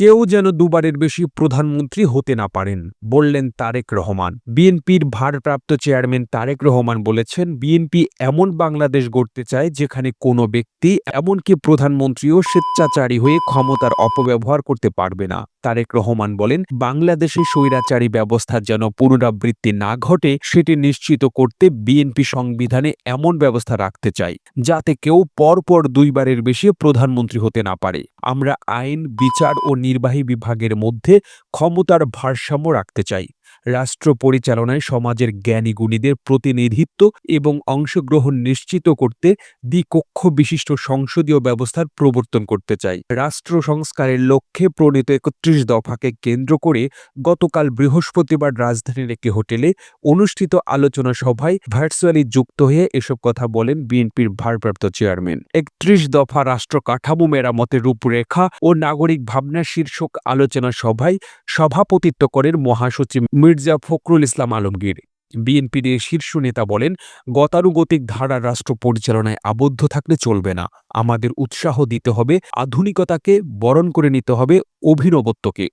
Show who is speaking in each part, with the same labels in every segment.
Speaker 1: কেউ যেন দুবারের বেশি প্রধানমন্ত্রী হতে না পারেন, বললেন তারেক রহমান। বিএনপির ভারপ্রাপ্ত চেয়ারম্যান তারেক রহমান বলেছেন, বিএনপি এমন বাংলাদেশ গড়তে চায় যেখানে কোনো ব্যক্তি, এমনকি প্রধানমন্ত্রীও স্বেচ্ছাচারী হয়ে ক্ষমতার অপব্যবহার করতে পারবে না। তারেক রহমান বলেন, বাংলাদেশে স্বৈরাচারী ব্যবস্থার যেন পুনরাবৃত্তি না ঘটে, সেটি নিশ্চিত করতে বিএনপি সংবিধানে এমন ব্যবস্থা রাখতে চাই যাতে কেউ পরপর দুইবারের বেশি প্রধানমন্ত্রী হতে না পারে। আমরা আইন বিচার ও নির্বাহী বিভাগের মধ্যে ক্ষমতার ভারসাম্য রাখতে চাই। রাষ্ট্র পরিচালনায় সমাজের জ্ঞানী গুণীদের প্রতিনিধিত্ব এবং অংশগ্রহণ নিশ্চিত করতে দ্বিকক্ষ বিশিষ্ট সংসদীয় ব্যবস্থার প্রবর্তন করতে চাই। রাষ্ট্র সংস্কারের লক্ষ্যে প্রণীত একত্রিশ দফাকে কেন্দ্র করে গতকাল বৃহস্পতিবার রাজধানীর একটি হোটেলে অনুষ্ঠিত আলোচনা সভায় ভার্চুয়ালি যুক্ত হয়ে এসব কথা বলেন বিএনপির ভারপ্রাপ্ত চেয়ারম্যান। একত্রিশ দফা রাষ্ট্র কাঠামো মেরামতের রূপরেখা ও নাগরিক ভাবনা শীর্ষক আলোচনা সভায় সভাপতিত্ব করেন মহাসচিব মির্জা ফখরুল ইসলাম আলমগীর, বিএনপির শীর্ষ নেতা বলেন, গতানুগতিক ধারা রাষ্ট্র পরিচালনায় আবদ্ধ থাকলে চলবে না। আমাদের উৎসাহ দিতে হবে, আধুনিকতাকে বরণ করে নিতে হবে অভিনবত্বকে।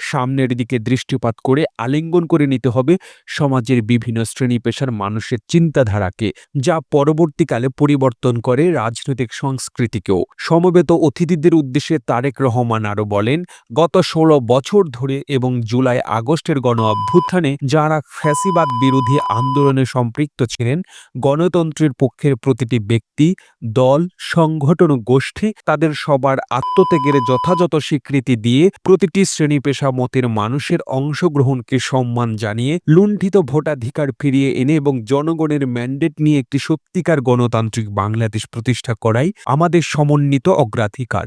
Speaker 1: সামনের দিকে দৃষ্টিপাত করে আলিঙ্গন করে নিতে হবে সমাজের বিভিন্ন শ্রেণি পেশার মানুষের চিন্তাধারাকে, যা পরবর্তীকালে পরিবর্তন করে রাজনৈতিক সংস্কৃতিকেও। সমবেত অতিথিদের উদ্দেশ্যে তারেক রহমান আরও বলেন, গত ষোলো বছর ধরে এবং জুলাই আগস্টের গণ অভ্যুত্থানে যারা ফ্যাসিবাদ বিরোধী আন্দোলনে সম্পৃক্ত ছিলেন, গণতন্ত্রের পক্ষের প্রতিটি ব্যক্তি, দল, সংগঠন গোষ্ঠী তাদের সবার আত্মত্যাগের যথাযথ স্বীকৃতি দিয়ে প্রতিটি শ্রেণি পেশা মতের মানুষের অংশগ্রহণকে সম্মান জানিয়ে লুণ্ঠিত ভোটাধিকার ফিরিয়ে এনে এবং জনগণের ম্যান্ডেট নিয়ে একটি সত্যিকার গণতান্ত্রিক বাংলাদেশ প্রতিষ্ঠা করাই আমাদের সমন্বিত অগ্রাধিকার।